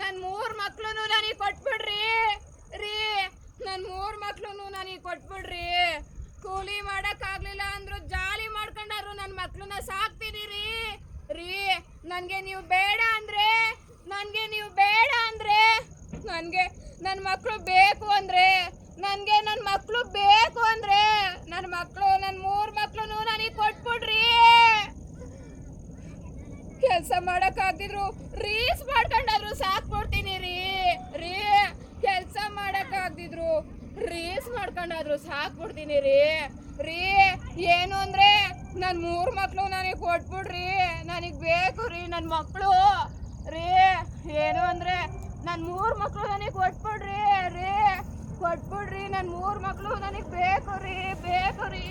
ನನ್ನ ಮೂರು ಮಕ್ಳು ನನಗೆ ಕೊಟ್ಬಿಡ್ರಿ. ರೀ ನನ್ನ ಮೂರು ಮಕ್ಳು ನನಗೆ ಕೊಟ್ಬಿಡ್ರಿ. ಕೂಲಿ ಮಾಡೋಕ್ಕಾಗಲಿಲ್ಲ ಅಂದ್ರು ಜಾಲಿ ಮಾಡ್ಕೊಂಡಾರು ನನ್ನ ಮಕ್ಳನ್ನ ಸಾಕ್ತೀರಿ ರೀ ರೀ ನನಗೆ ನೀವು ಬೇಡ ಅಂದ್ರೆ, ನನಗೆ ನೀವು ಬೇಡ ಅಂದ್ರೆ, ನನಗೆ ನನ್ನ ಮಕ್ಕಳು ಬೇಕು ಅಂದರೆ ನನಗೆ ನನ್ನ ಮಕ್ಕಳು ಬೇಕು ಅಂದರೆ ನನ್ನ ಮಕ್ಕಳು ನನ್ನ ಮೂರು ಮಕ್ಳು ನನಗೆ ಕೊಟ್ಬಿಡ್ರಿ ಕೆಲಸ ಆಗ್ತಿದ್ರು ರೀಸ್ ಮಾಡ್ಕೊಂಡಾದ್ರು ಸಾಕ್ಬಿಡ್ತೀನಿ ರೀ. ರೀ, ಕೆಲಸ ಆಗ್ತಿದ್ರು ರೀಸ್ ಮಾಡ್ಕೊಂಡಾದ್ರು ಸಾಕ್ಬಿಡ್ತೀನಿ ರೀ. ರೀ, ಏನು ಅಂದ್ರೆ ನನ್ ಮೂರ್ ಮಕ್ಕಳು ನನಗೆ ಕೊಟ್ಬಿಡ್ರಿ, ನನಗೆ ಬೇಕು ರೀ ನನ್ನ ಮಕ್ಕಳು ರೀ, ಏನು ಅಂದ್ರೆ ನನ್ ಮೂರ್ ಮಕ್ಳು ನನಗೆ ಕೊಟ್ಬಿಡ್ರಿ, ರೀ. ಕೊಟ್ಬಿಡ್ರಿ ನನ್ ಮೂರ್ ಮಕ್ಕಳು ನನಗೆ ಬೇಕು ರೀ ಬೇಕು ರೀ